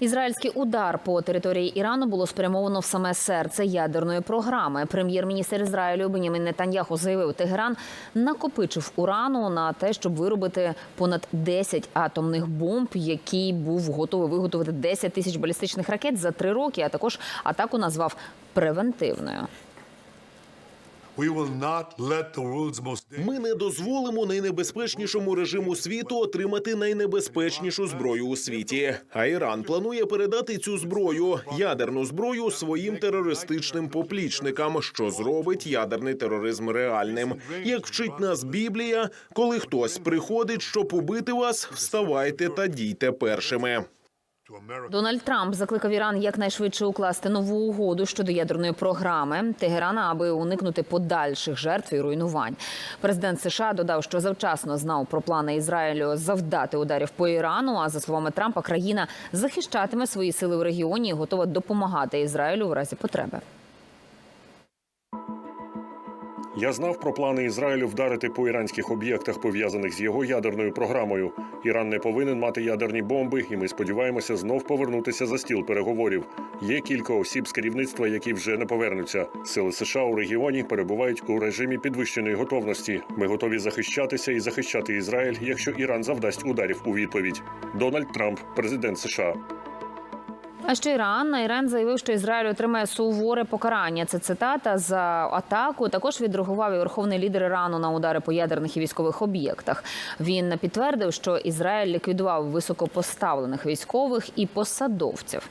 Ізраїльський удар по території Ірану було спрямовано в саме серце ядерної програми. Прем'єр-міністр Ізраїлю Бенімін Нетаньяху заявив, Тегеран накопичив урану на те, щоб виробити понад 10 атомних бомб, який був готовий виготовити 10 тисяч балістичних ракет за три роки. А також атаку назвав превентивною. Ми не дозволимо найнебезпечнішому режиму світу отримати найнебезпечнішу зброю у світі. А Іран планує передати цю зброю, ядерну зброю, своїм терористичним поплічникам, що зробить ядерний тероризм реальним. Як вчить нас Біблія, коли хтось приходить, щоб убити вас, вставайте та дійте першими. Дональд Трамп закликав Іран якнайшвидше укласти нову угоду щодо ядерної програми Тегерана, аби уникнути подальших жертв і руйнувань. Президент США додав, що завчасно знав про плани Ізраїлю завдати ударів по Ірану. А за словами Трампа, країна захищатиме свої сили в регіоні і готова допомагати Ізраїлю в разі потреби. Я знав про плани Ізраїлю вдарити по іранських об'єктах, пов'язаних з його ядерною програмою. Іран не повинен мати ядерні бомби, і ми сподіваємося знов повернутися за стіл переговорів. Є кілька осіб з керівництва, які вже не повернуться. Сили США у регіоні перебувають у режимі підвищеної готовності. Ми готові захищатися і захищати Ізраїль, якщо Іран завдасть ударів у відповідь. Дональд Трамп, президент США. А ще Іран Іран заявив, що Ізраїль отримає суворе покарання. Це цитата за атаку. Також відреагував і верховний лідер Ірану на удари по ядерних і військових об'єктах. Він підтвердив, що Ізраїль ліквідував високопоставлених військових і посадовців.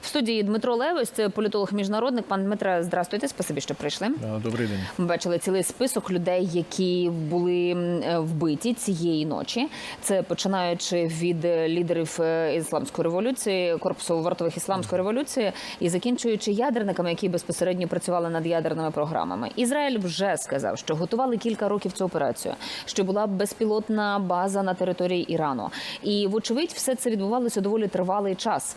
В студії Дмитро Левось, це політолог міжнародник. Пан Дмитре, здрастуйте, спасибі, що прийшли. Добрий день. Ми бачили цілий список людей, які були вбиті цієї ночі. Це починаючи від лідерів е, ісламської революції, корпусу вартових ісламської революції, і закінчуючи ядерниками, які безпосередньо працювали над ядерними програмами. Ізраїль вже сказав, що готували кілька років цю операцію, що була безпілотна база на території Ірану. І вочевидь, все це відбувалося доволі тривалий час.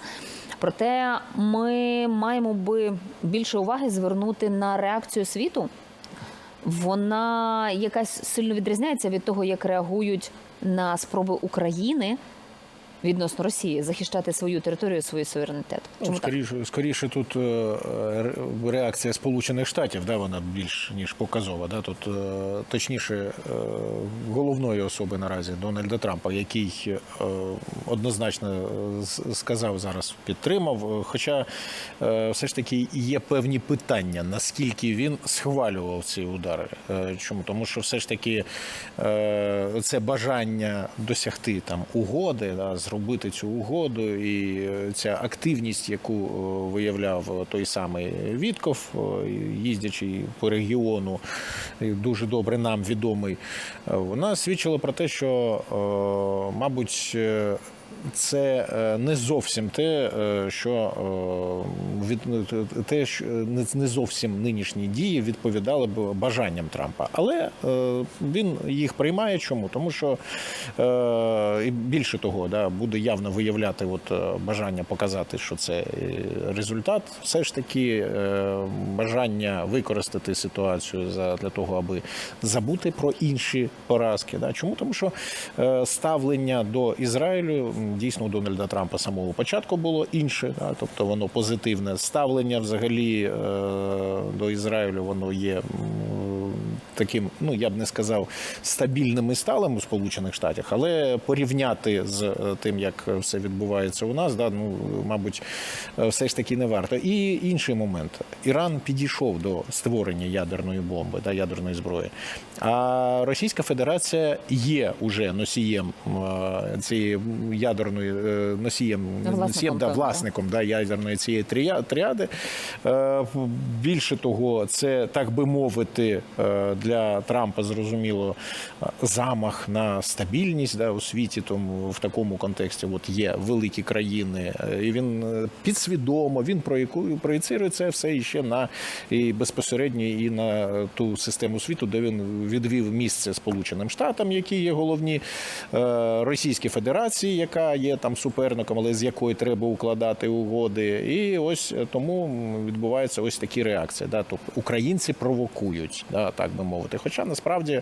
Проте ми маємо би більше уваги звернути на реакцію світу вона якась сильно відрізняється від того, як реагують на спроби України відносно Росії захищати свою територію, свій суверенітет. Ну, Чому так? скоріше, скоріше тут е, реакція Сполучених Штатів, да, вона більш ніж показова. Да? Тут е, точніше е, головної особи наразі Дональда Трампа, який однозначно сказав зараз, підтримав. Хоча все ж таки є певні питання, наскільки він схвалював ці удари. Чому? Тому що все ж таки це бажання досягти там угоди, да, зробити цю угоду, і е, ця активність, яку е, виявляв той самий Вітков, е, їздячи по регіону, дуже добре нам відомий, е, вона свідчила про те, що, е, мабуть, е, це е, не зовсім те, е, що е, від те, що не зовсім нинішні дії відповідали б бажанням Трампа, але він їх приймає. Чому? Тому що і більше того, да, буде явно виявляти от бажання показати, що це результат. Все ж таки бажання використати ситуацію за для того, аби забути про інші поразки. Да. Чому? Тому що ставлення до Ізраїлю дійсно у Дональда Трампа самого початку було інше, да, тобто воно позитивне. Ставлення взагалі е, до Ізраїлю воно є. Таким, ну я б не сказав, стабільним і сталим у Сполучених Штатах, але порівняти з е, тим, як все відбувається у нас, да, ну мабуть, е, все ж таки не варто. І інший момент: Іран підійшов до створення ядерної бомби, да, ядерної зброї. А Російська Федерація є уже носієм е, цієї ядерної носієм, Власником носієм да, власником да, ядерної цієї тріади. Більше того, це так би мовити, для Трампа зрозуміло е, замах на стабільність да, у світі. Тому в такому контексті от є великі країни, е, і він е, підсвідомо він проєку- проєцирує це все іще на і безпосередньо і на ту систему світу, де він відвів місце Сполученим Штатам, які є головні, Російській Федерації, яка є там суперником, але з якої треба укладати угоди. І ось тому відбуваються ось такі реакції. Да? Тобто українці провокують, да, так би мовити. Мовити. Хоча насправді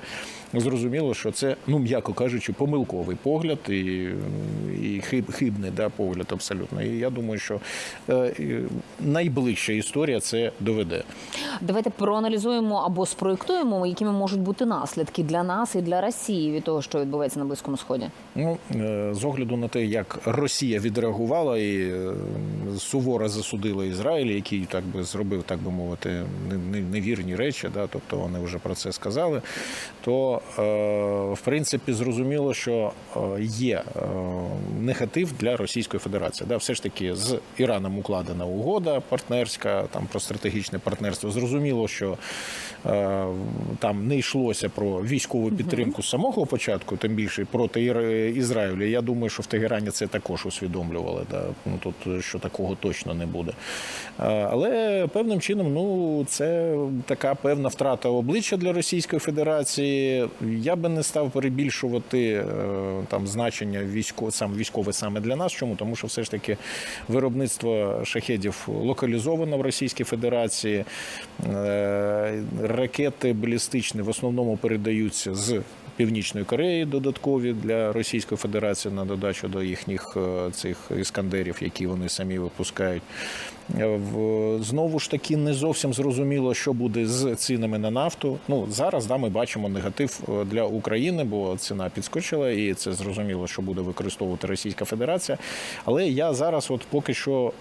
зрозуміло, що це, ну м'яко кажучи, помилковий погляд і, і хиб, хибний да, погляд абсолютно. І я думаю, що е, найближча історія це доведе. Давайте проаналізуємо або спроєктуємо, якими можуть бути наслідки для нас і для Росії від того, що відбувається на близькому сході. Ну, е, з огляду на те, як Росія відреагувала і е, суворо засудила Ізраїль, який так би зробив, так би мовити, не- не- невірні речі, да, тобто вони вже про це сказали, то е, в принципі зрозуміло, що е, є е, негатив для Російської Федерації. Да, все ж таки з Іраном укладена угода партнерська, там про стратегічне партнерство. Зрозуміло, що там не йшлося про військову підтримку з самого початку, тим більше проти Ізраїлю. Я думаю, що в Тегерані це також усвідомлювали. Да? Ну тут що такого точно не буде. Але певним чином, ну це така певна втрата обличчя для Російської Федерації. Я би не став перебільшувати е, там значення військо, сам військове саме для нас. Чому? Тому що все ж таки виробництво шахедів локалізовано в Російській Федерації. Е, Ракети балістичні в основному передаються з Північної Кореї додаткові для Російської Федерації на додачу до їхніх е, цих іскандерів, які вони самі випускають. Е, Знову ж таки, не зовсім зрозуміло, що буде з цінами на нафту. Ну зараз да, ми бачимо негатив е, для України, бо ціна підскочила, і це зрозуміло, що буде використовувати Російська Федерація. Але я зараз, от поки що,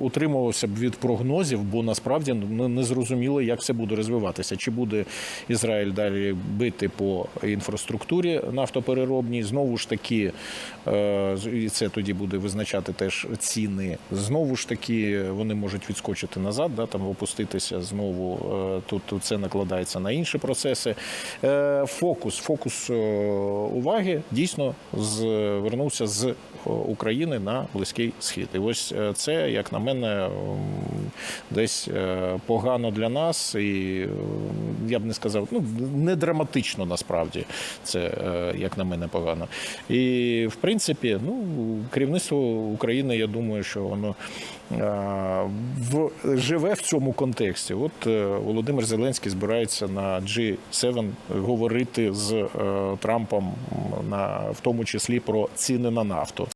утримувався б від прогнозів, бо насправді не зрозуміло, як це буде розвиватися. Чи буде Ізраїль далі бити по інфраструктурі нафтопереробній? Знову ж таки, е, і це тоді буде визначати теж ціни. Знову ж таки, вони можуть відскочити назад, да, там опуститися знову. Е, Тут, це накладається на інші процеси. Е, Фокус, фокус уваги дійсно звернувся з України на близький схід. І ось це, як на мене, десь погано для нас, і я б не сказав, ну не драматично насправді це, е, як на мене, погано. І в принципі, ну керівництво України, я думаю, що воно е, в живе в цьому контексті. От е, Володимир Зеленський збирається на G7 говорити з Трампом на в тому числі про ціни на нафту.